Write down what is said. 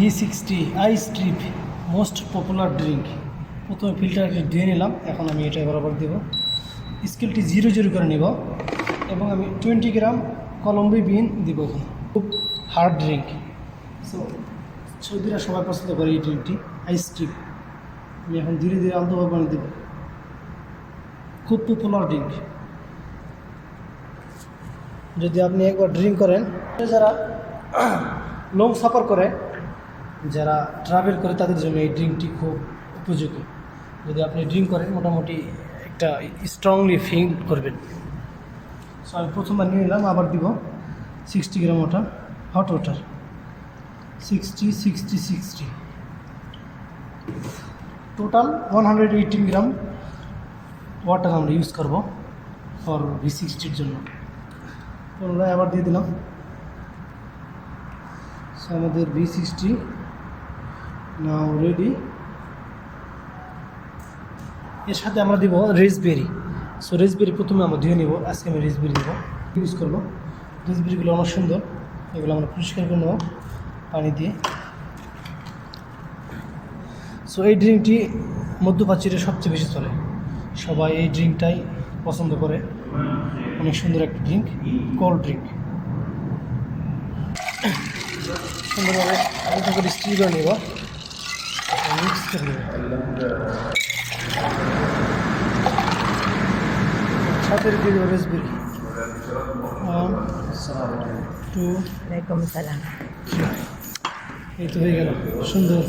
V sixty ice strip most popular drink প্রথমে ফিল্টারকে ধুয়ে নিলাম, এখন আমি এটা বরাবর দেবো। স্কেলটি জিরো জিরো করে নেব, এবং আমি টোয়েন্টি গ্রাম কলম্বি বিন দিব এখানে। খুব হার্ড ড্রিঙ্ক সো সৌদিরা সবাই পছন্দ করে এই ড্রিঙ্কটি আইস স্ট্রিপ আমি এখন ধীরে ধীরে আন্তভাবে পানি দেবো। খুব পপুলার ড্রিঙ্ক যদি আপনি একবার ড্রিঙ্ক করেন, যারা লং সফর করে যারা ট্রাভেল করে তাদের জন্য এই ড্রিঙ্কটি খুব উপযোগী। যদি আপনি ড্রিঙ্ক করেন, মোটামুটি একটা স্ট্রংলি ফিল করবেন। সো আমি প্রথমবার নিয়ে নিলাম, আবার দিব। Sixty gram water hot water sixty sixty sixty total one hundred eighteen gram water আমরা ইউজ করব ফর ভি সিক্সটির জন্য। পুনরায় আবার দিয়ে দিলাম। আমাদের ভি সিক্সটি নাও রেডি এর সাথে আমরা দিব রেসবেরি সো রেসবেরি প্রথমে আমরা ধুয়ে নেব। আজকে আমি রেসবেরি দেবো। ইউজ করব। রেসবেরিগুলো অনেক সুন্দর। এগুলো আমরা পরিষ্কার করে নেব পানি দিয়ে। সো এই ড্রিঙ্কটি মধ্যপ্রাচ্যের সবচেয়ে বেশি চলে। সবাই এই ড্রিঙ্কটাই পছন্দ করে। অনেক সুন্দর একটা ড্রিঙ্ক কোল্ড ড্রিঙ্ক সুন্দরভাবে হালকা করে স্টিল করে নেব। সাথে দিয়ে দেবো রেসবেরি ওয়ান টু এই তো হয়ে গেল সুন্দর